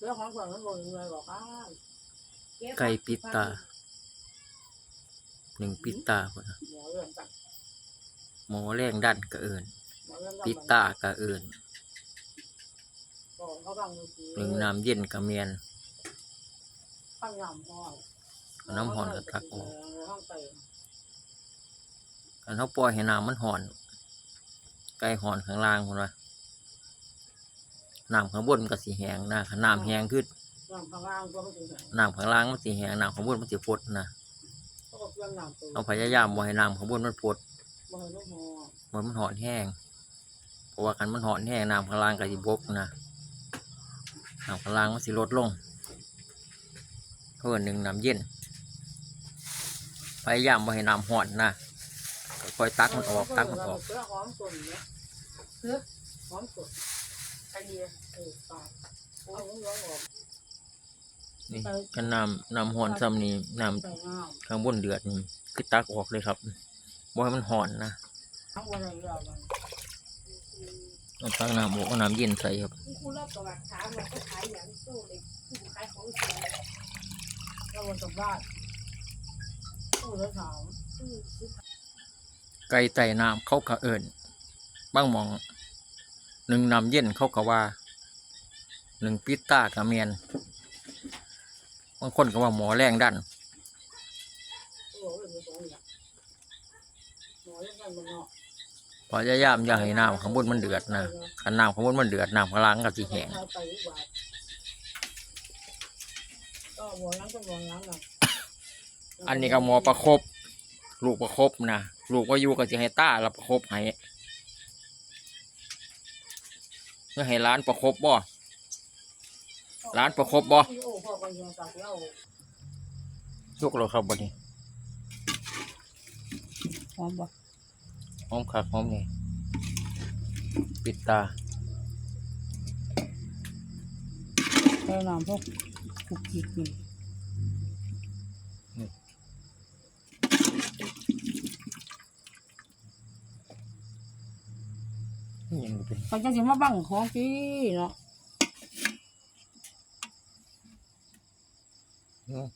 เรื่องของคนมันบ่มีเลยบอกว่าไก่ปิดตาหนึ่งปิดตาพุ่นน่ะหมอเรื่องกันหมอแรงดันก็เอินหมอเรื่องปิดตาก็เอิ้นบอกเขาฟังดูสิหนึ่งน้ำเย็นก็แม่นฟังน้ำห้อนน้ำห้อนก็ตักออกห้องเตยคันเฮาปล่อยให้น้ำมันร้อน ไก่ร้อนข้างล่างพุ่นว่า น้ำข้างบนมันก็สิแห้งนะคันน้ำแห้งขึ้นน้ำข้างล่างก็ไม่ถึงไหนน้ำข้างล่างมันสิแห้งน้ำข้างบนมันสิพดนะเขาก็เพื่อนน้ำเตยเอาพยายามบ่ให้น้ำข้างบนมันพดบ่ให้ลูกหอบ่ให้มันหอนแห้งเพราะว่าคันมันหอนแห้งน้ำข้างล่างก็สิบกนะน้ำข้างล่างมันสิลดลงเพิ่นหนึ่งน้ำเย็นพยายามบ่ให้น้ำหอนนะค่อยๆตักมันออกตักมันออกเพื่อหอมส่ว นเนี้ยเพื่อหอมส่วนไอเดียเออปากเอาหัวออกนี่คันน้ำน้ำหอนซ้ำนี่น้ใส่น้ำข้างบนเดือดนี่คือตักออกเลยครับบ่ให้มันหอนนะำทั้งวันเลยเรามันเอาตักน้ำออกเอาน้ำเย็นใส่ครับคุณครูรอบประวัติถามว่าเขาขายอย่างตู้เลยผู้ขายของเสียเราวันสบายผู้เลยถามตู้ซื้อไก่ไต่น้ำเขาก็เอิญบางหมอง หนึ่งนำเย็นเขาก็ว่าหนึ่งปิดตากระเมียนบางคนก็ว่าหมอแรงดันผู้บอเลยไม่ตรงนี้หมอเล่นกันมันเนาะพยายามอย่าให้น้ำข้างบนมันเดือดนะขันน้ำข้างบนมันเดือดน้ำข้างล่างก็สิแห้งไปดีกว่าก็หมอยังก็หมอยังนนี้ก็หมอประคบลูกประคบนะลูกว่าอยู่ก็สิให้ตาเราประคบให้ เพื่อให้ร้านประคบบ่ร้านประคบบ่โอ้พ่อก็ยังตักเล่าสุกแล้วครับบัดนี้หอมบ่หอมคักหอมนี่ปิดตาใส่น้ำพวกกุกกิกนี่ นี่ยังเป็นเขาจะสิมาบังของพี่เนาะอืม